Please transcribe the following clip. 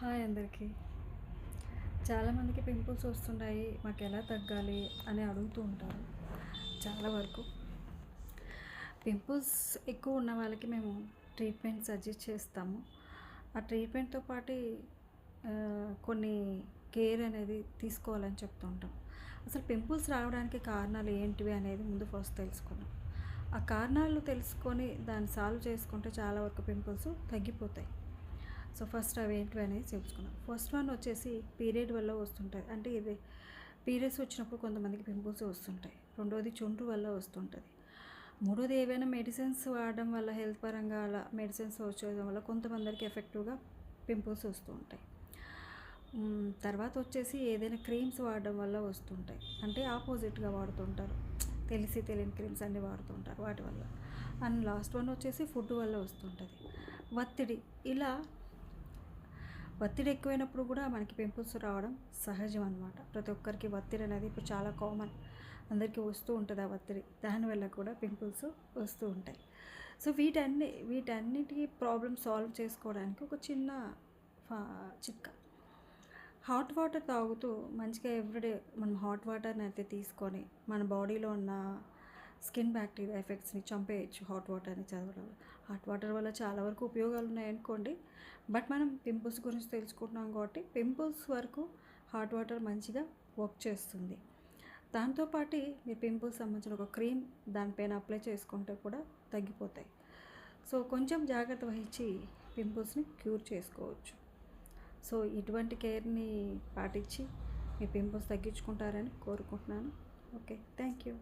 Hi అందరికీ. చాలామందికి pimples వస్తున్నాయి మాకు ఎలా తగ్గాలి అని అడుగుతూ ఉంటారు. చాలా వరకు. పింపుల్స్ ఎక్కువ ఉన్న వాళ్ళకి మేము ట్రీట్మెంట్ సజెస్ట్ చేస్తాము. ఆ ట్రీట్మెంట్తో పాటు కొన్ని కేర్ అనేది తీసుకోవాలని చెప్తూ ఉంటాం. అసలు పింపుల్స్ రావడానికి కారణాలు ఏంటివి అనేది ముందు ఫస్ట్ తెలుసుకున్నాం ఆ కారణాలు తెలుసుకొని దాన్ని సాల్వ్ చేసుకుంటే చాలా వరకు పింపుల్స్ తగ్గిపోతాయి. సో ఫస్ట్ అవి ఏంటివి అనేది చెప్పుకున్నాం. ఫస్ట్ వన్ వచ్చేసి పీరియడ్ వల్ల వస్తుంటుంది అంటే ఇది పీరియడ్స్ వచ్చినప్పుడు కొంతమందికి పింపుల్స్ వస్తుంటాయి. రెండోది చుండ్రు వల్ల వస్తుంటుంది. మూడోది ఏవైనా మెడిసిన్స్ వాడడం వల్ల హెల్త్ పరంగా అలా మెడిసిన్స్ వచ్చేయడం వల్ల కొంతమందికి ఎఫెక్టివ్గా పింపుల్స్ వస్తూ ఉంటాయి. తర్వాత వచ్చేసి ఏదైనా క్రీమ్స్ వాడడం వల్ల వస్తుంటాయి. అంటే ఆపోజిట్గా వాడుతుంటారు. తెలిసి తెలియని క్రీమ్స్ అన్నీ వాడుతుంటారు వాటి వల్ల. అండ్ లాస్ట్ వన్ వచ్చేసి ఫుడ్ వల్ల వస్తుంటుంది. ఒత్తిడి. ఇలా ఒత్తిడి ఎక్కువైనప్పుడు కూడా మనకి పింపుల్స్ రావడం సహజం అనమాట ప్రతి ఒక్కరికి ఒత్తిడి అనేది ఇప్పుడు చాలా కామన్. అందరికీ వస్తూ ఉంటుంది ఆ ఒత్తిడి. దానివల్ల కూడా పింపుల్స్ వస్తూ ఉంటాయి. సో వీటన్ని వీటన్నిటికీ ప్రాబ్లమ్ సాల్వ్ చేసుకోవడానికి ఒక చిన్న ఫా- చిట్కా. హాట్ వాటర్ తాగుతూ మంచిగా ఎవ్రీడే మనం హాట్ వాటర్ని అయితే తీసుకొని మన బాడీలో ఉన్న స్కిన్ బ్యాక్టీరియా ఎఫెక్ట్స్ని చంపేయచ్చు. హాట్ వాటర్ని చదవడం హాట్ వాటర్ వల్ల చాలా వరకు ఉపయోగాలు ఉన్నాయనుకోండి బట్ మనం పింపుల్స్ గురించి తెలుసుకుంటున్నాం కాబట్టి పింపుల్స్ వరకు హాట్ వాటర్ మంచిగా వర్క్ చేస్తుంది. దాంతోపాటు మీరు పింపుల్స్ సంబంధించిన ఒక క్రీమ్ దానిపైన అప్లై చేసుకుంటే కూడా తగ్గిపోతాయి. సో కొంచెం జాగ్రత్త వహించి పింపుల్స్ని క్యూర్ చేసుకోవచ్చు. సో ఇటువంటి కేర్ని పాటించి మీ పింపుల్స్ తగ్గించుకుంటారని కోరుకుంటున్నాను. Okay thank you.